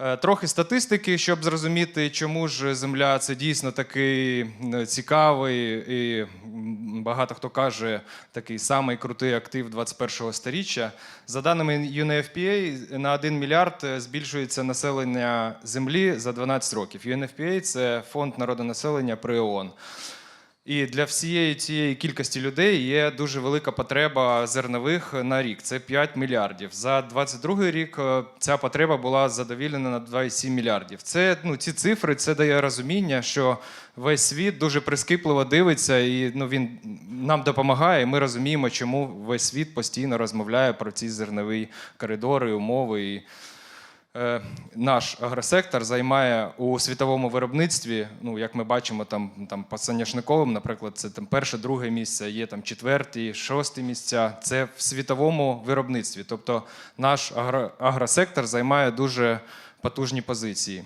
Е, Трохи статистики, щоб зрозуміти, чому ж земля це дійсно такий е, цікавий і багато хто каже такий самий крутий актив 21-го сторіччя. За даними UNFPA, на 1 мільярд е, збільшується населення землі за 12 років. UNFPA – це фонд народонаселення при ООН. І для всієї цієї кількості людей є дуже велика потреба зернових на рік. Це 5 мільярдів. За 22 рік е, ця потреба була задовільнена на 2,7 мільярдів. Це ну ці цифри це дає розуміння, що весь світ дуже прискіпливо дивиться, і ну він нам допомагає. і Ми розуміємо, чому весь світ постійно розмовляє про ці зернові коридори, умови. І наш агросектор займає у світовому виробництві, ну як ми бачимо, там, там по соняшниковим, наприклад, це там перше, друге місце, є там четверті, шості місця. Це в світовому виробництві. Тобто наш агросектор займає дуже потужні позиції.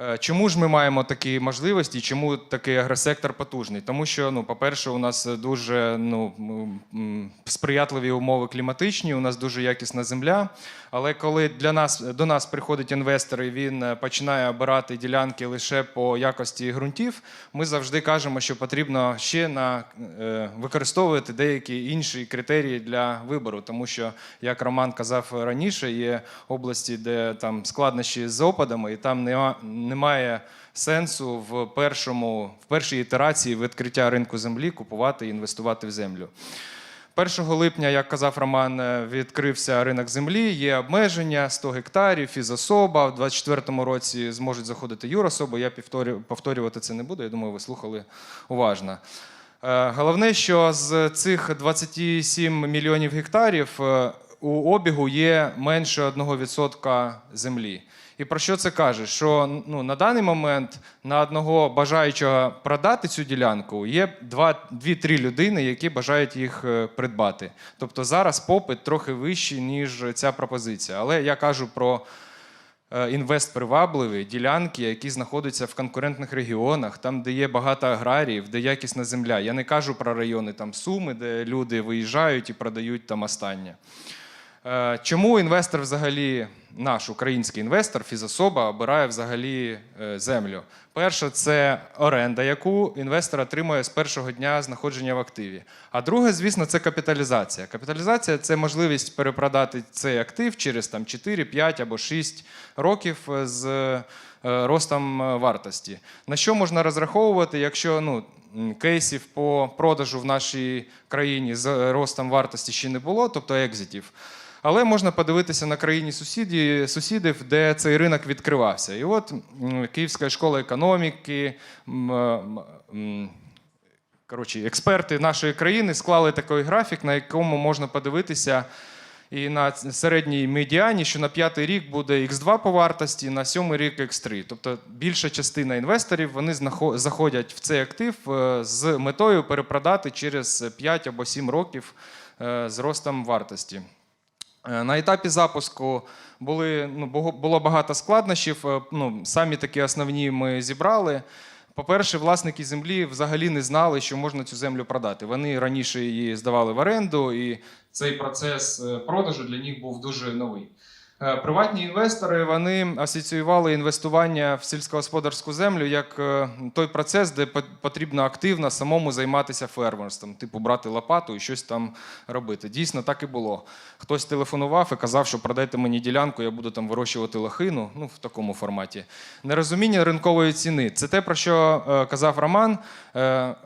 Е, Чому ж ми маємо такі можливості? Чому такий агросектор потужний? Тому що, ну, по-перше, у нас дуже ну, сприятливі умови кліматичні, у нас дуже якісна земля. Але коли для нас до нас приходить інвестор і він е, починає обирати ділянки лише по якості ґрунтів, ми завжди кажемо, що потрібно ще на е, використовувати деякі інші критерії для вибору, тому що, як Роман казав раніше, є області, де там складнощі з опадами, і там нема, немає сенсу в першому в першій ітерації відкриття ринку землі купувати і інвестувати в землю. 1 липня, як казав Роман, е, відкрився ринок землі, є обмеження 100 гектарів, фізособа. В 2024 році зможуть заходити юрособи. Я повторювати це не буду. Я думаю, ви слухали уважно. Е, Головне, що з цих 27 мільйонів гектарів е, у обігу є менше 1% землі. І про що це каже? Що ну, на даний момент на одного бажаючого продати цю ділянку є 2-3 людини, які бажають їх е, придбати. Тобто зараз попит трохи вищий, ніж ця пропозиція. Але я кажу про е, інвестпривабливі ділянки, які знаходяться в конкурентних регіонах, там, де є багато аграріїв, де якісна земля. Я не кажу про райони там Суми, де люди виїжджають і продають там останнє. Е, Чому інвестор взагалі, наш український інвестор, фізособа, обирає взагалі е, землю? Перше, це оренда, яку інвестор отримує з першого дня знаходження в активі. А друге, звісно, це капіталізація. Капіталізація це можливість перепродати цей актив через там, 4, 5 або 6 років е, з ростом вартості. На що можна розраховувати, якщо ну, кейсів по продажу в нашій країні з ростом вартості ще не було, тобто екзитів. Але можна подивитися на країні сусіді, сусідів, де цей ринок відкривався. І от Київська школа економіки, коротше, експерти нашої країни склали такий графік, на якому можна подивитися і на середній медіані, що на п'ятий рік буде X2 по вартості, на сьомий рік X3. Тобто більша частина інвесторів вони заходять в цей актив е, з метою перепродати через 5 або 7 років е, з ростом вартості. Е, На етапі запуску були, ну, було багато складнощів. Е, Ну, самі такі основні ми зібрали. По-перше, власники землі взагалі не знали, що можна цю землю продати. Вони раніше її здавали в оренду, і цей процес е, продажу для них був дуже новий. Е, Приватні інвестори вони асоціювали інвестування в сільськогосподарську землю як е, той процес, де потрібно активно самому займатися фермерством, типу брати лопату і щось там робити. Дійсно, так і було. Хтось телефонував і казав, що продайте мені ділянку, я буду там вирощувати лохину, ну в такому форматі. Нерозуміння ринкової ціни це те, про що е, казав Роман.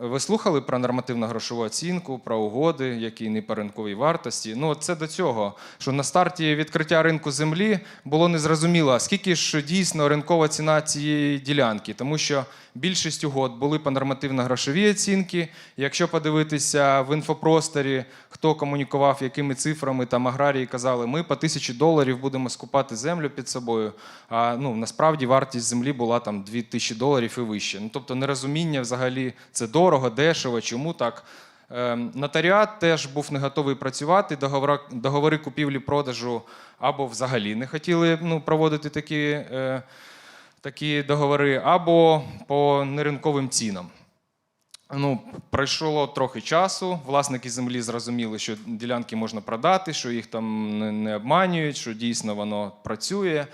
Ви слухали про нормативно-грошову оцінку, про угоди, які не по ринковій вартості. Ну, це до цього, що на старті відкриття ринку землі було незрозуміло, скільки ж дійсно ринкова ціна цієї ділянки, тому що більшість угод були по нормативно-грошовій оцінки. Якщо подивитися в інфопросторі, хто комунікував, якими цифрами там аграрії казали, ми по тисячі доларів будемо скупати землю під собою. А ну насправді вартість землі була там 2 тисячі доларів і вище. Ну тобто нерозуміння взагалі це дорого, дешево, чому так. Ем, Нотаріат теж був не готовий працювати, договори, договори купівлі-продажу або взагалі не хотіли ну, проводити такі, е, такі договори, або по неринковим цінам. Ну, пройшло трохи часу. Власники землі зрозуміли, що ділянки можна продати, що їх там не, не обманюють, що дійсно воно працює.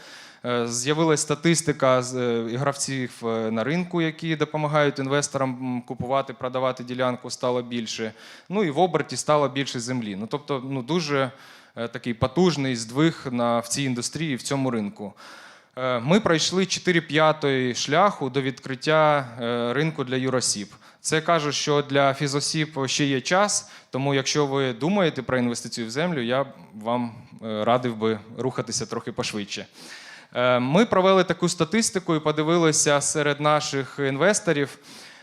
Е, З'явилась статистика е, гравців е, на ринку, які допомагають інвесторам купувати, продавати ділянку, стало більше. Ну і в оберті стало більше землі. Ну тобто, ну дуже такий потужний здвиг на в цій індустрії, в цьому ринку. Ми пройшли 4 п'ятої шляху до відкриття ринку для юросіб. Це каже, що для фізосіб ще є час, тому якщо ви думаєте про інвестицію в землю, я вам радив би рухатися трохи пошвидше. Е, Ми провели таку статистику і подивилися серед наших інвесторів.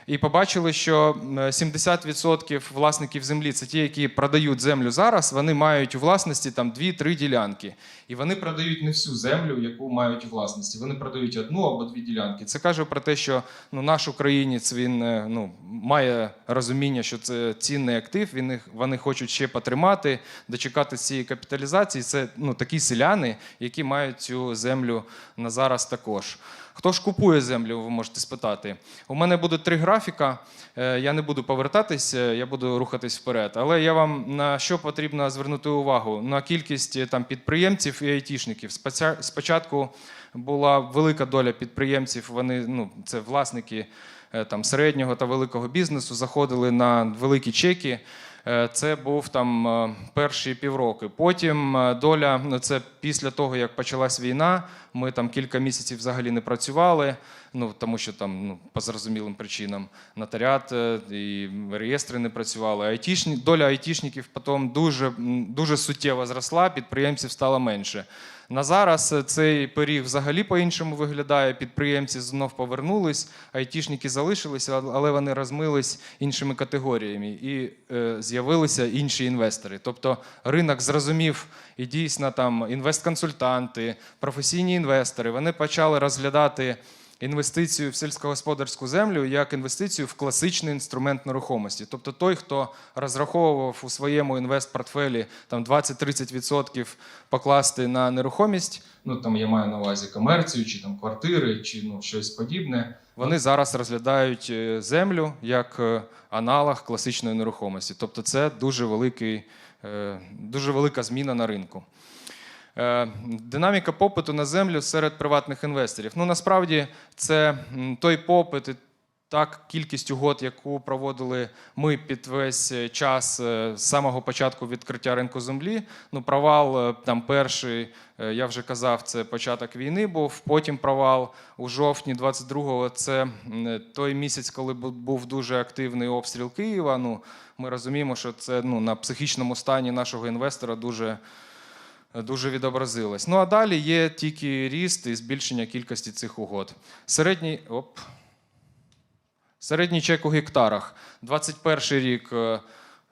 І побачили, що е, 70% власників землі це ті, які продають землю зараз. Вони мають у власності там 2-3 ділянки. І вони продають не всю землю, яку мають у власності. Вони продають одну або дві ділянки. Це каже про те, що ну, наш українець він е, ну, має розуміння, що це цінний актив. Він їх- вони хочуть ще потримати, дочекати цієї капіталізації. Це ну, такі селяни, які мають цю землю на зараз також. Хто ж купує землю, ви можете спитати. У мене буде три графіка. Е, Я не буду повертатись, е, я буду рухатись вперед. Але я вам на що потрібно звернути увагу? На кількість е, там підприємців і айтішників. Спочатку була велика доля підприємців. Вони ну це власники там середнього та великого бізнесу, заходили на великі чеки. Е, Це був там е, перші півроки. Потім е, доля, ну це після того, як почалась війна, ми там кілька місяців взагалі не працювали, ну тому що там ну, по зрозумілим причинам нотаріат і реєстри не працювали. Айтішні, доля айтішників потім дуже, дуже суттєво зросла, підприємців стало менше. На зараз е, цей пиріг взагалі по-іншому виглядає. Підприємці знов повернулись, айтішники залишилися, але вони розмились іншими категоріями і е, з'явилися інші інвестори. Тобто ринок зрозумів і дійсно там інвестконсультанти, професійні інвестори вони почали розглядати. Інвестицію в сільськогосподарську землю як інвестицію в класичний інструмент нерухомості. Тобто той, хто розраховував у своєму інвестпортфелі там 20-30% покласти на нерухомість, ну там я маю на увазі комерцію, чи там квартири, чи ну щось подібне. Вони зараз розглядають е, землю як е, аналог класичної нерухомості. Тобто, це дуже великий, е, дуже велика зміна на ринку. Е, Динаміка попиту на землю серед приватних інвесторів. Ну насправді це той попит і так кількість угод, яку проводили ми під весь е, час е, з самого початку відкриття ринку землі. Ну, провал там перший, я вже казав, це початок війни був. Потім провал у жовтні 22-го. Це той місяць, коли був дуже активний обстріл Києва. Ну ми розуміємо, що це ну на психічному стані нашого інвестора дуже дуже відобразилось. Ну а далі є тільки ріст і збільшення кількості цих угод. Середній, оп, середній чек у гектарах. 21 рік е,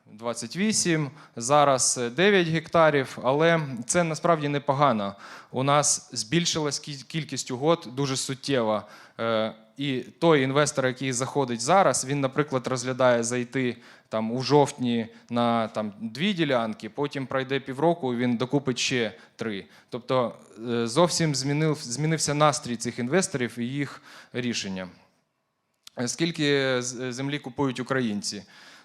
28, зараз е, 9 гектарів, але це насправді непогано. У нас збільшилась кількість угод дуже суттєво. Е, І той інвестор, який заходить зараз, він, наприклад, розглядає зайти там у жовтні на там дві ділянки, потім пройде півроку, він докупить ще три. Тобто е, зовсім змінив, змінився настрій цих інвесторів і їх рішення. Е, Скільки з- землі купують українці?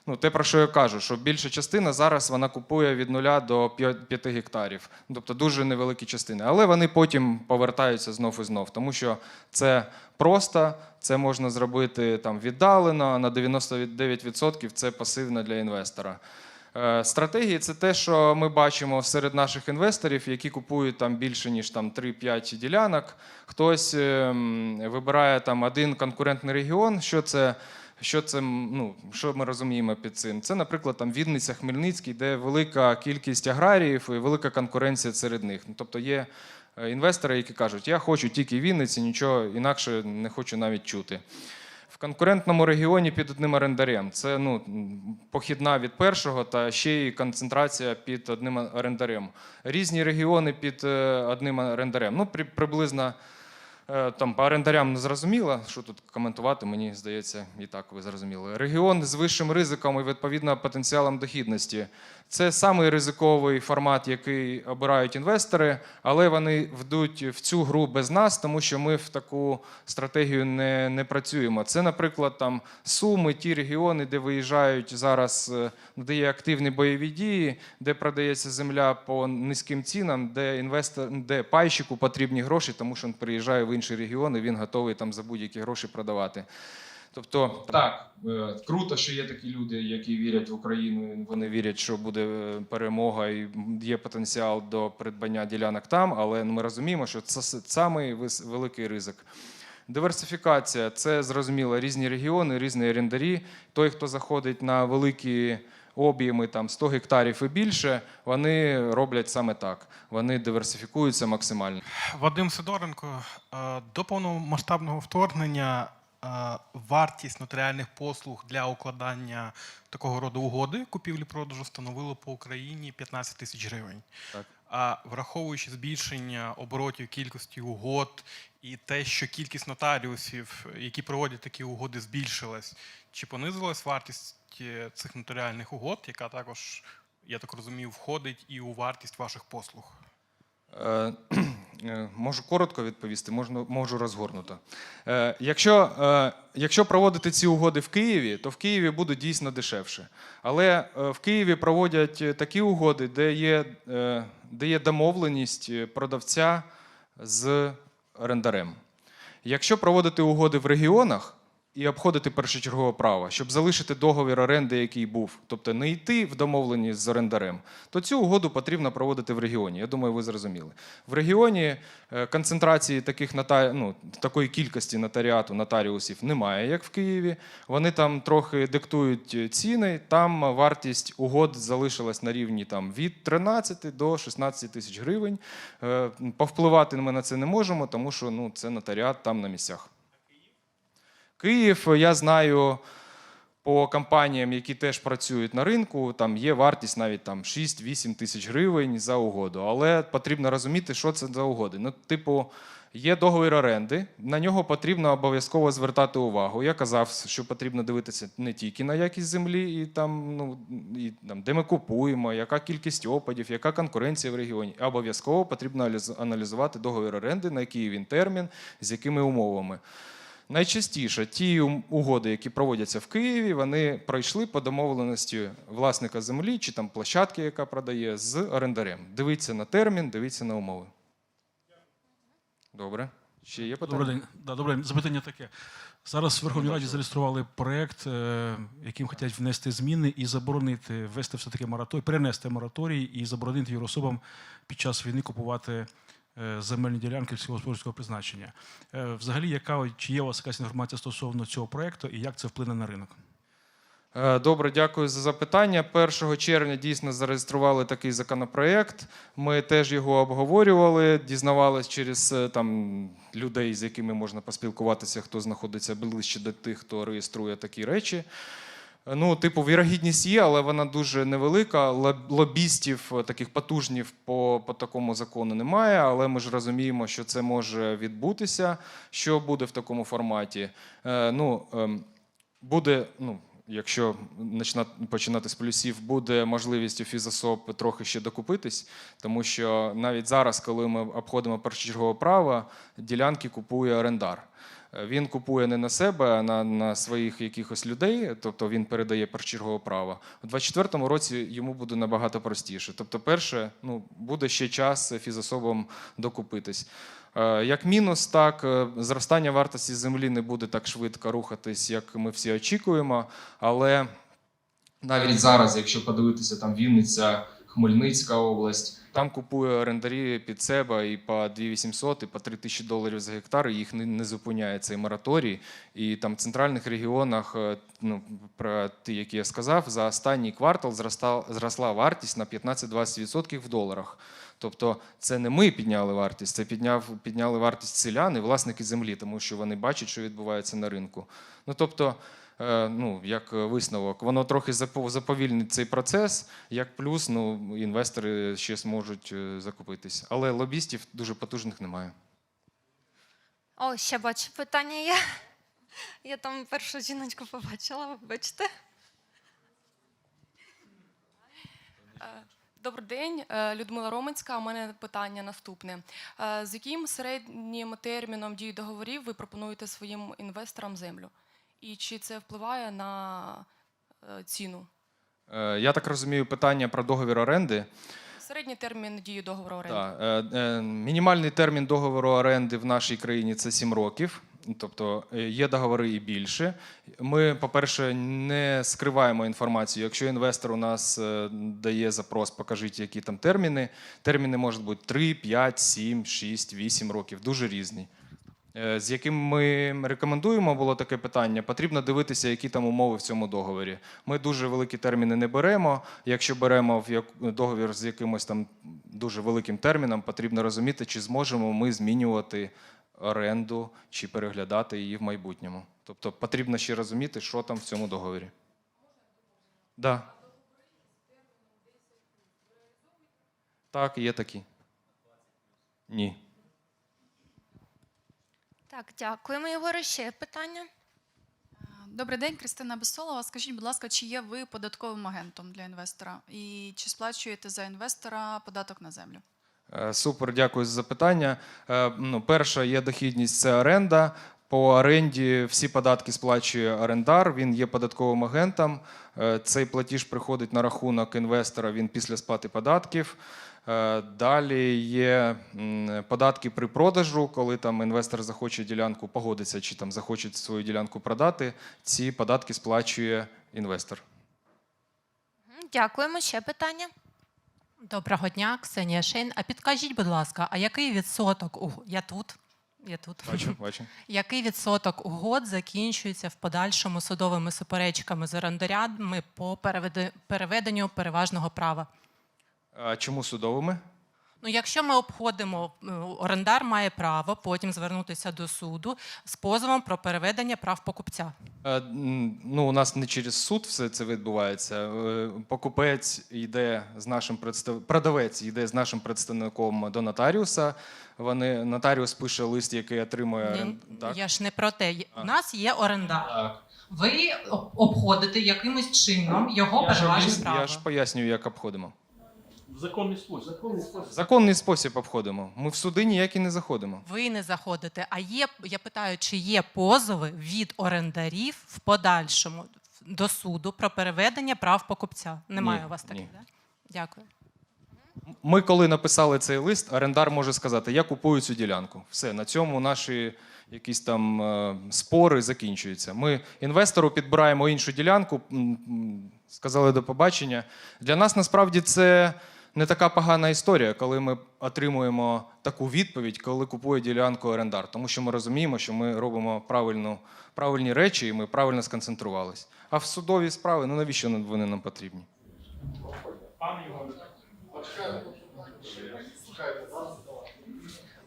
Ну, те, про що я кажу, що більша частина зараз вона купує від 0 до 5 гектарів, тобто дуже невеликі частини. Але вони потім повертаються знов і знов, тому що це просто, це можна зробити там віддалено, на 99% це пасивно для інвестора. Е, Стратегії це те, що ми бачимо серед наших інвесторів, які купують там більше ніж там 3-5 ділянок. Хтось ем, вибирає там один конкурентний регіон. Що це? Що це ну, що ми розуміємо під цим? Це, наприклад, там Вінниця, Хмельницький, де велика кількість аграріїв і велика конкуренція серед них. Ну, Тобто є е, інвестори, які кажуть, я хочу тільки Вінниці, нічого інакше не хочу навіть чути. В конкурентному регіоні під одним орендарем. Це ну, похідна від першого та ще й концентрація під одним орендарем. Різні регіони під е, одним орендарем. Ну, при, приблизно Там по орендарям не зрозуміло, що тут коментувати, мені здається, і так ви зрозуміли. Регіон з вищим ризиком і відповідно потенціалом дохідності. Це самий ризиковий формат, який обирають інвестори, але вони вдуть в цю гру без нас, тому що ми в таку стратегію не, не працюємо. Це, наприклад, там Суми, ті регіони, де виїжджають зараз, де є активні бойові дії, де продається земля по низьким цінам, де інвестор, де пайщику потрібні гроші, тому що він приїжджає в інший регіон і він готовий там за будь-які гроші продавати. Тобто, так, е, круто, що є такі люди, які вірять в Україну. Вони вірять, що буде е, перемога і є потенціал до придбання ділянок там, але ми розуміємо, що це самий великий ризик. Диверсифікація це зрозуміло різні регіони, різні орендарі. Той, хто заходить на великі об'єми там 100 гектарів і більше, вони роблять саме так. Вони диверсифікуються максимально. Вадим Сидоренко, е, до повномасштабного вторгнення вартість нотаріальних послуг для укладання такого роду угоди купівлі-продажу становила по Україні 15 тисяч гривень. Так. А враховуючи збільшення оборотів кількості угод і те, що кількість нотаріусів, які проводять такі угоди, збільшилась, чи понизилась вартість е, цих нотаріальних угод, яка також, я так розумію, входить і у вартість ваших послуг? Е, Можу коротко відповісти, можу, можу розгорнуто. Е, Якщо, е, якщо проводити ці угоди в Києві, то в Києві буде дійсно дешевше. Але в Києві проводять такі угоди, де є, де є домовленість продавця з орендарем. Якщо проводити угоди в регіонах і обходити першочергове право, щоб залишити договір оренди, який був, тобто не йти в домовленість з орендарем, то цю угоду потрібно проводити в регіоні. Я думаю, ви зрозуміли. В регіоні е, концентрації таких нота... ну, такої кількості нотаріату нотаріусів немає, як в Києві. Вони там трохи диктують е, ціни. Там вартість угод залишилась на рівні там від 13 до 16 тисяч гривень. Е, Повпливати ми на це не можемо, тому що ну, це нотаріат там на місцях. Київ, я знаю по компаніям, які теж працюють на ринку, там є вартість навіть там 6-8 тисяч гривень за угоду. Але потрібно розуміти, що це за угоди. Ну, типу, є договір оренди, на нього потрібно обов'язково звертати увагу. Я казав, що потрібно дивитися не тільки на якість землі, і там, ну, і, там, де ми купуємо, яка кількість опадів, яка конкуренція в регіоні. Обов'язково потрібно аналізувати договір оренди, на який він термін, з якими умовами. Найчастіше ті угоди, які проводяться в Києві, вони пройшли по домовленості власника землі чи там площадки, яка продає, з орендарем. Дивіться на термін, дивіться на умови. Добре. Ще є питання? Добрий день. Да, добрий. Запитання таке. Зараз в Верховній Раді зареєстрували проект, е, яким хочуть внести зміни і заборонити ввести все-таки мораторій, перенести мораторій і заборонити юрособам під час війни купувати земельні ділянки сільськогосподарського призначення. Е, Взагалі, яка чи є у вас якась інформація стосовно цього проекту і як це вплине на ринок? Е, Добре, дякую за запитання. 1 червня дійсно зареєстрували такий законопроект. Ми теж його обговорювали, дізнавались через е, там людей, з якими можна поспілкуватися, хто знаходиться ближче до тих, хто реєструє такі речі. Е, Ну, типу, вірогідність є, але вона дуже невелика. Лоб- Лобістів е, таких потужнів по, по такому закону немає. Але ми ж розуміємо, що це може відбутися. Що буде в такому форматі? Е, ну, ем, буде, ну, якщо починати з плюсів, буде можливість у фізособ трохи ще докупитись, тому що навіть зараз, коли ми обходимо першочергове право, ділянки купує орендар. Е, Він купує не на себе, а на, на своїх якихось людей, тобто він передає першочергове право. У 24-му році йому буде набагато простіше. Тобто, перше, ну, буде ще час фізособам докупитись. Е, Як мінус, так, е, зростання вартості землі не буде так швидко рухатись, як ми всі очікуємо. Але навіть зараз, якщо подивитися там Вінниця, Хмельницька область, там купує орендарі під себе і по 2800, і по 3000 доларів за гектар, і їх не, не зупиняє цей мораторій. І там в центральних регіонах, е, ну, про ті, які я сказав, за останній квартал зросла, зросла вартість на 15-20% в доларах. Тобто це не ми підняли вартість, це підняв, підняли вартість селяни, власники землі, тому що вони бачать, що відбувається на ринку. Ну тобто, ну як висновок, воно трохи запо- заповільнить цей процес. Як плюс, ну інвестори ще зможуть е, закупитись. Але лобістів дуже потужних немає. О, ще бачу питання є. Я там першу жіночку побачила, вибачте. Добрий день, Е, Людмила Роменська. У мене питання наступне: Е, з яким середнім терміном дії договорів ви пропонуєте своїм інвесторам землю? І чи це впливає на е, ціну? Е, Я так розумію, питання про договір оренди. Середній термін дії договору оренди. Так, е, мінімальний термін договору оренди в нашій країні це 7 років. Тобто є договори і більше. Ми, по-перше, не скриваємо інформацію. Якщо інвестор у нас дає запрос, покажіть, які там терміни. Терміни можуть бути 3, 5, 7, 6, 8 років, дуже різні. Е, З яким ми рекомендуємо, було таке питання. Потрібно дивитися, які там умови в цьому договорі. Ми дуже великі терміни не беремо. Якщо беремо в договір з якимось там дуже великим терміном, потрібно розуміти, чи зможемо ми змінювати оренду чи переглядати її в майбутньому. Тобто потрібно ще розуміти, що там в цьому договорі. Да. Так, є такі. Ні. Так, дякуємо, Єгоре. Ще питання. Добрий день, Кристина Бесолова. Скажіть, будь ласка, чи є ви податковим агентом для інвестора? І чи сплачуєте за інвестора податок на землю? Е, Супер, дякую за запитання. Е, Ну, перша є дохідність це оренда. По оренді всі податки сплачує орендар. Він є податковим агентом. Е, Цей платіж приходить на рахунок інвестора. Він після сплати податків. Е, Далі є податки при продажу, коли там інвестор захоче ділянку, погодиться чи там захоче свою ділянку продати. Ці податки сплачує інвестор. Дякуємо. Ще питання. Доброго дня, Ксенія Шейн. А підкажіть, будь ласка, а який відсоток уг... я тут? Я тут. Бачу, бачу. Який відсоток угод закінчується в подальшому судовими суперечками з орендарями по переведенню переважного права? А чому судовими? Ну, якщо ми обходимо, е, орендар має право потім звернутися до суду з позовом про переведення прав покупця. Е, Ну, у нас не через суд все це відбувається. Е, Покупець йде з нашим представ... продавець йде з нашим представником до нотаріуса. Вони нотаріус пише лист, який отримує так? Я ж не про те. У нас є орендар. Так. Ви обходите якимось чином його переважне право. я ж пояснюю, як обходимо. Законний спосіб. Законний спосіб. Законний спосіб обходимо. Ми в суди ніякі не заходимо. Ви не заходите. А є, я питаю, чи є позови від орендарів в подальшому до суду про переведення прав покупця? Немає Ні, у вас таких, ні. да? Дякую. Ми, коли написали цей лист, орендар може сказати: Я купую цю ділянку. Все, на цьому наші якісь там е, спори закінчуються. Ми інвестору підбираємо іншу ділянку, м, м, сказали до побачення. Для нас насправді це не така погана історія, коли ми отримуємо таку відповідь, коли купує ділянку орендар. Тому що ми розуміємо, що ми робимо правильну, правильні речі і ми правильно сконцентрувалися. А в судові справи, ну навіщо вони нам потрібні?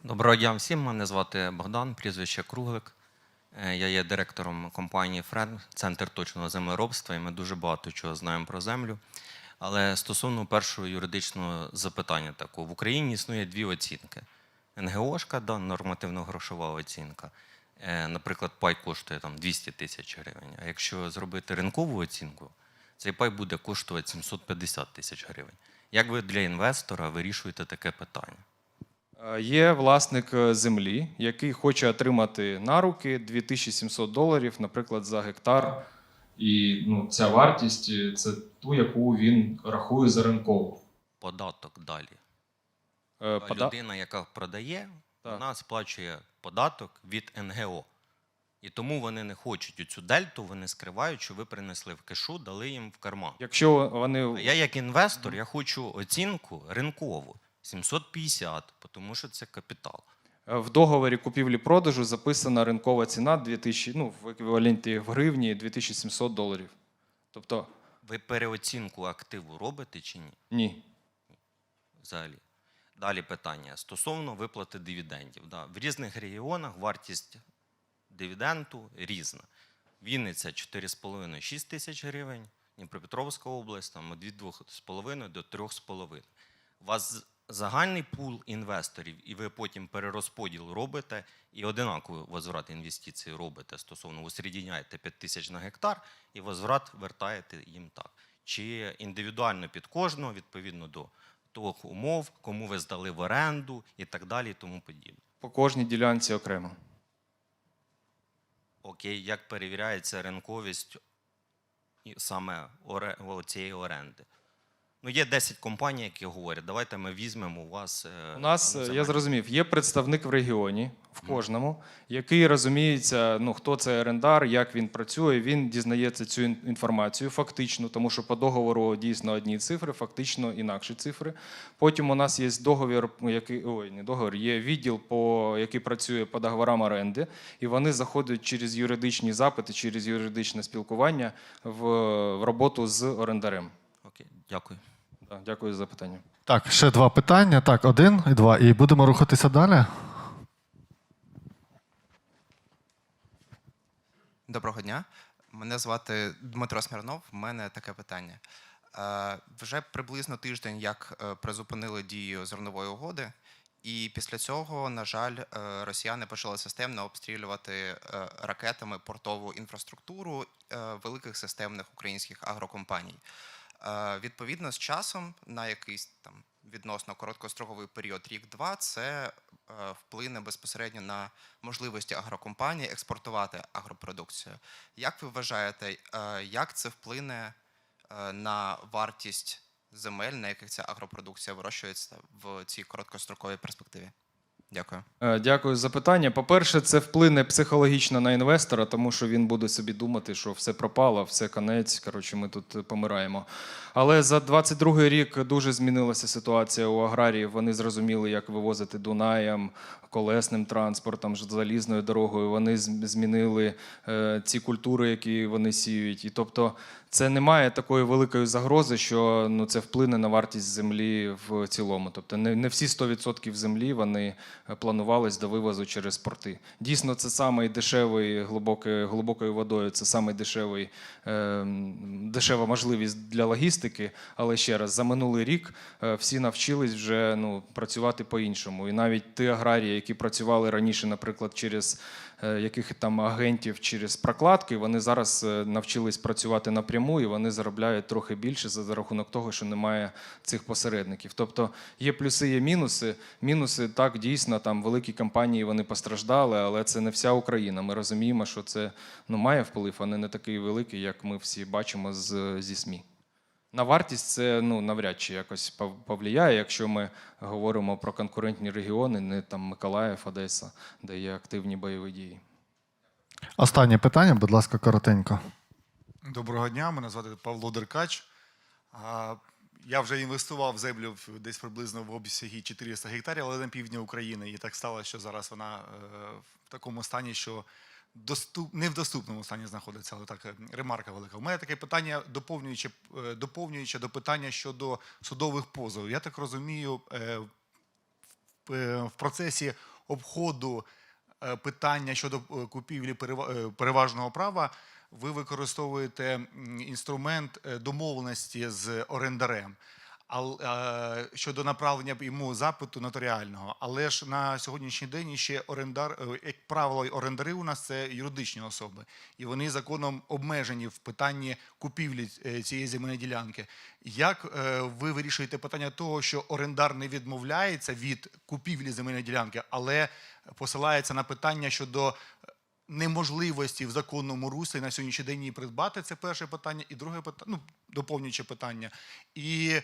Доброго дня всім. Мене звати Богдан, прізвище Круглик. Е, Я є директором компанії Френ, центр точного землеробства, і ми дуже багато чого знаємо про землю. Але стосовно першого юридичного запитання такого, в Україні існує дві оцінки: НГОшка, да, нормативно-грошова оцінка. Е, Наприклад, пай коштує там 200 тисяч гривень. А якщо зробити ринкову оцінку, цей пай буде коштувати 750 тисяч гривень. Як ви для інвестора вирішуєте таке питання? Е, Є власник е, землі, який хоче отримати на руки 2700 доларів, наприклад, за гектар. І ну, ця вартість е, це ту, яку він рахує за ринкову. податок далі. Е, пода- Людина, яка продає, Так. вона сплачує податок від НГО. І тому вони не хочуть цю дельту, вони скривають, що ви принесли в кешу, дали їм в карман. Якщо вони А я як інвестор, я хочу оцінку ринкову 750, тому що це капітал. Е, в договорі купівлі-продажу записана ринкова ціна 2000, ну, в еквіваленті в гривні 2700 доларів. Тобто, Ви переоцінку активу робите чи ні? ні. Взагалі. Далі питання стосовно виплати дивідендів. Да. В різних регіонах вартість дивіденду різна. Вінниця 4,5-6 тисяч гривень, Дніпропетровська область там від 2,5 до 3,5. У вас загальний пул інвесторів, і ви потім перерозподіл робите і одинаковий возврат інвестицій робите стосовно усерединяєте 5 тисяч на гектар і возврат вертаєте їм так. Чи індивідуально під кожного, відповідно до того умов, кому ви здали в оренду і так далі, і тому подібне. По кожній ділянці окремо. Окей, як перевіряється ринковість саме цієї оренди? Ну, є 10 компаній, які говорять, давайте ми візьмемо у вас. е, У нас, там е, я зрозумів, є представник в регіоні, в кожному, який розуміється, ну хто це орендар, як він працює. Він дізнається цю інформацію фактично, тому що по договору дійсно одні цифри, фактично інакші цифри. Потім у нас є договір, який ой, не договір, є відділ, по який працює по договорам оренди, і вони заходять через юридичні запити, через юридичне спілкування в, в роботу з орендарем. Окей, дякую. Дякую за запитання. Так, ще два питання. Так, один і два. І будемо рухатися далі. Доброго дня. Мене звати Дмитро Смірнов. У мене таке питання. Е, Вже приблизно тиждень, як е, призупинили дію зернової угоди, і після цього, на жаль, е, росіяни почали системно обстрілювати е, ракетами портову інфраструктуру е, великих системних українських агрокомпаній. Е, Відповідно, з часом на якийсь там відносно короткостроковий період, рік-два, це е, вплине безпосередньо на можливості агрокомпаній експортувати агропродукцію. Як ви вважаєте, е, як це вплине на вартість земель, на яких ця агропродукція вирощується в цій короткостроковій перспективі? Дякую. Е, Дякую за питання. По-перше, це вплине психологічно на інвестора, тому що він буде собі думати, що все пропало, все конець. Коротше, ми тут помираємо. Але за 22 рік дуже змінилася ситуація у аграріїв. Вони зрозуміли, як вивозити Дунаєм, колесним транспортом, залізною дорогою. Вони змінили е, ці культури, які вони сіють. І тобто, це немає такої великої загрози, що ну це вплине на вартість землі в цілому. Тобто, не, не всі 100% землі вони е, планувались до вивозу через порти. Дійсно, це самий дешевий глибокий, глибокою водою. Це самий дешевий е, дешева можливість для логістики. Але ще раз, за минулий рік е, всі навчились вже ну, працювати по-іншому. І навіть ті аграрії, які працювали раніше, наприклад, через яких там агентів через прокладки, вони зараз е, навчились працювати напряму і вони заробляють трохи більше за за рахунок того, що немає цих посередників. Тобто є плюси, є мінуси. Мінуси так дійсно там великі компанії вони постраждали, але це не вся Україна. Ми розуміємо, що це ну має вплив, а не такий великий, як ми всі бачимо з, зі СМІ. На вартість це ну навряд чи якось повлияє, якщо ми говоримо про конкурентні регіони, не там Миколаїв, Одеса, де є активні бойові дії. Останнє питання, будь ласка, коротенько. Доброго дня, мене звати Павло Деркач. Я вже інвестував в землю десь приблизно в обсягі 400 гектарів, але на півдні України. І так стало, що зараз вона е, в такому стані, що доступ... не в доступному стані знаходиться, але так е, ремарка велика. У мене таке питання, доповнюючи, е, доповнюючи до питання щодо судових позовів. Я так розумію, е, в, процесі обходу питання щодо купівлі перева- переважного права ви використовуєте інструмент домовленості з орендарем. Е, щодо направлення йому запиту нотаріального. Але ж на сьогоднішній день ще орендар, е, як правило, орендари у нас це юридичні особи, і вони законом обмежені в питанні купівлі е, цієї земельної ділянки. Як ви вирішуєте питання того, що орендар не відмовляється від купівлі земельної ділянки, але посилається на питання щодо неможливості в законному руслі на сьогоднішній день її придбати? Це перше питання, і друге питання, ну доповнююче питання. І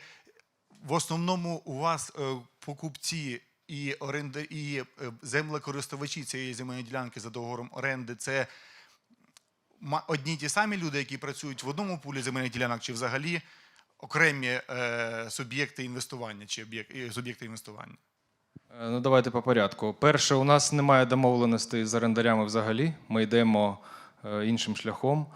в основному у вас е, покупці і оренда, і е, землекористувачі цієї земельної ділянки за договором оренди це одні ті самі люди, які працюють в одному пулі земельних ділянок, чи взагалі окремі е, суб'єкти інвестування чи суб'єкти інвестування? Ну, давайте по порядку. Перше, у нас немає домовленостей з орендарями взагалі. Ми йдемо іншим шляхом.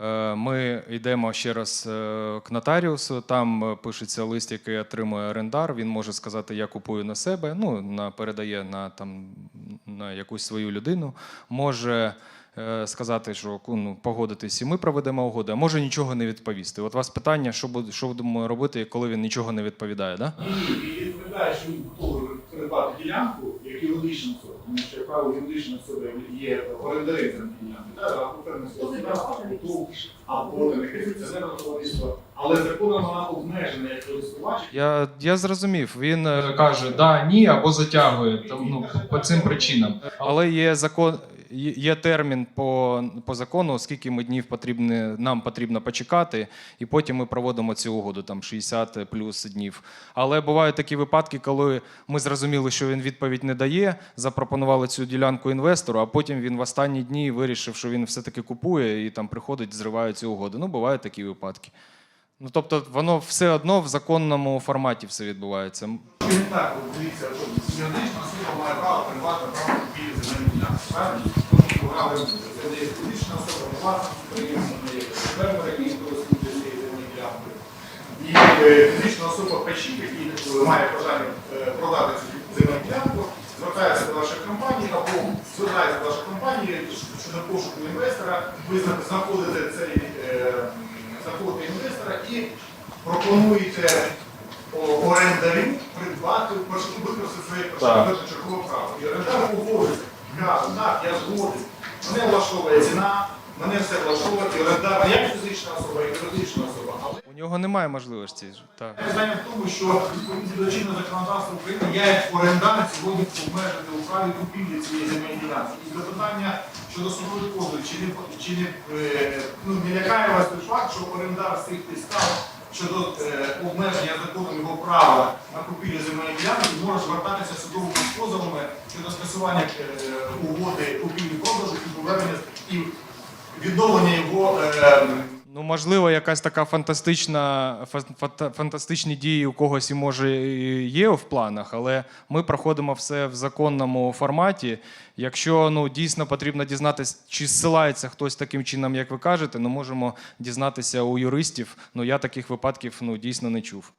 Е, Ми йдемо ще раз е, к нотаріусу. Там е, пишеться лист, який отримує орендар. Він може сказати, я купую на себе. Ну на передає на там на якусь свою людину. Може сказати, що ну, погодитись, і ми проведемо угоду, а може нічого не відповісти. От у вас питання, що буде, що будемо робити, коли він нічого не відповідає, да? Ні, відповідає, що він готовий придбати ділянку, як юридична особа, тому що, як правило, юридична особа є орендарем ділянки, або але законом вона обмежена як користувач. Я, я зрозумів. Він е, каже да, ні або затягує там, ну, по цим причинам. Але є закон. Є- термін по, по закону, скільки ми днів потрібно, нам потрібно почекати, і потім ми проводимо цю угоду, там 60 плюс днів. Але бувають такі випадки, коли ми зрозуміли, що він відповідь не дає, запропонували цю ділянку інвестору, а потім він в останні дні вирішив, що він все-таки купує і там приходить, зриває цю угоду. Ну, бувають такі випадки. Ну, тобто, воно все одно в законному форматі все відбувається. Так, дивіться, юридична особа має право придбати право купівлі земельної ділянки? Це особа, власник підприємства, є фермер, який земельною ділянкою. І фізична особа печі, який має бажання продати цю земельну ділянку, звертається до вашої компанії або звертається до вашої компанії щодо пошуку інвестора, ви знаходите цей знаходите інвестора і пропонуєте орендарю придбати використати своє першочергове право. І орендар погодиться, каже, так, я згоден, мене влаштовує ціна, мене все влаштовує, і орендар як фізична особа, як юридична особа. Але У нього немає можливості. Так. Питання в тому, що відповідно до чинного законодавства України я як орендар сьогодні обмежений у праві купівлі цієї земельної ділянки. І до питання щодо судової позови, чи не, чи не, е, ну, не лякає вас той факт, що орендар з цих підстав щодо е, обмеження законом його права на купівлю земельної ділянки може звертатися судовими позовами щодо скасування е, угоди купівлі-продажу і повернення і відновлення його. Ну, можливо, якась така фантастична, фа- фантастичні дії у когось і може є в планах, але ми проходимо все в законному форматі. Якщо ну, дійсно потрібно дізнатися, чи зсилається хтось таким чином, як ви кажете, ну можемо дізнатися у юристів. Ну я таких випадків ну, дійсно не чув.